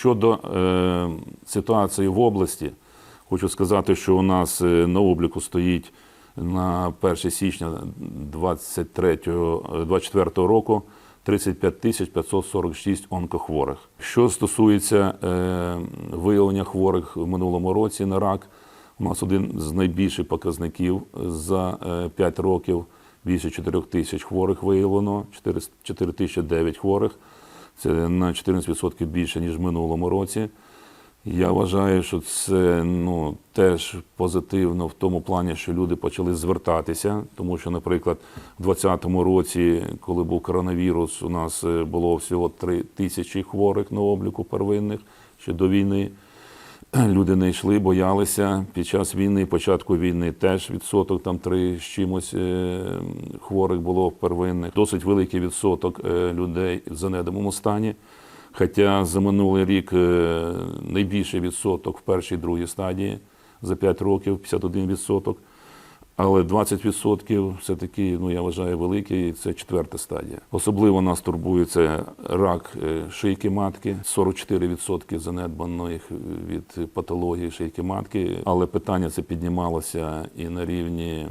Щодо е, ситуації в області, хочу сказати, що у нас е, на обліку стоїть на 1 січня 23, 24 року 35 тисяч 546 онкохворих. Що стосується е, виявлення хворих в минулому році на рак, у нас один з найбільших показників за 5 років. Більше 4 тисяч хворих виявлено, 4 4009 хворих. Це на 14% більше, ніж в минулому році. Я вважаю, що це ну, теж позитивно в тому плані, що люди почали звертатися, тому що, наприклад, у 2020 році, коли був коронавірус, у нас е, було всього 3 тисячі хворих на обліку первинних ще до війни. Люди не йшли, боялися. Під час війни, початку війни, теж відсоток там три з чимось е, хворих було первинних. Досить великий відсоток е, людей в занедомому стані. Хоча за минулий рік е, найбільший відсоток в першій другій стадії за 5 років 51 відсоток. Але 20% все-таки, ну я вважаю, великий, і це четверта стадія. Особливо нас турбує це рак е, шийки матки, 44% занедбаних від патології шийки матки. Але питання це піднімалося і на рівні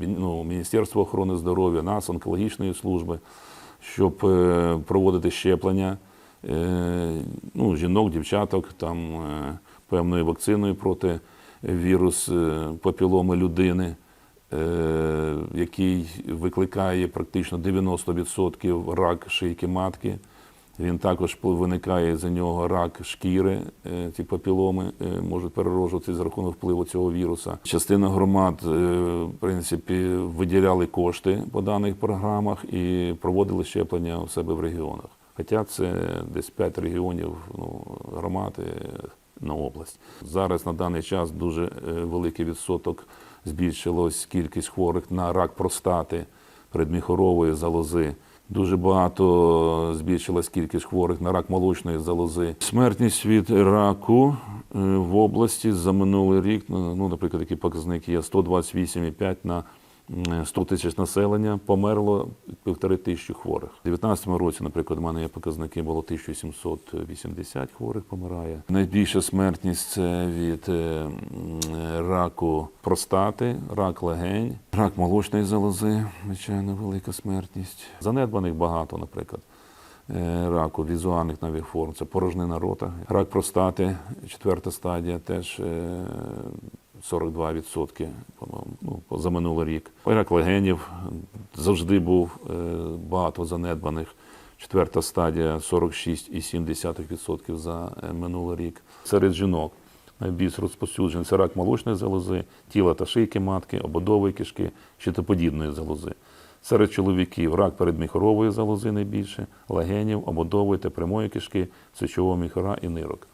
ну, Міністерства охорони здоров'я, нас, онкологічної служби, щоб е, проводити щеплення е, ну, жінок, дівчаток, там певною вакциною проти вірус е, папіломи людини, е, який викликає практично 90% рак шийки матки. Він також виникає за нього рак шкіри. е, Ці папіломи можуть перероджуватися за рахунок впливу цього віруса. Частина громад, в принципі, виділяли кошти по даних програмах і проводили щеплення у себе в регіонах. Хоча це десь 5 регіонів ну, громад е, на область. Зараз на даний час дуже е, великий відсоток збільшилась кількість хворих на рак простати, передміхорової залози. Дуже багато збільшилась кількість хворих на рак молочної залози. Смертність від раку е, в області за минулий рік, ну, ну, наприклад, такі показники є 128,5 на 100 тисяч населення, померло півтори тисячі хворих. У 2019 році, наприклад, у мене є показники, було 1780 хворих помирає. Найбільша смертність це від е, раку простати, рак легень, рак молочної залози, звичайно, велика смертність. Занедбаних багато, наприклад. Е, Раку візуальних навіть форм, це порожнина рота. Рак простати, четверта стадія, теж е, 42%, по-моєму, ну, за минулий рік. Рак легенів завжди був е, багато занедбаних. Четверта стадія 46,7% за е, минулий рік. Серед жінок найбільш розповсюджений це рак молочної залози, тіла та шийки матки, ободової кишки, щитоподібної залози. Серед чоловіків рак передміхорової залози найбільше, легенів, ободової та прямої кишки, сечового міхора і нирок.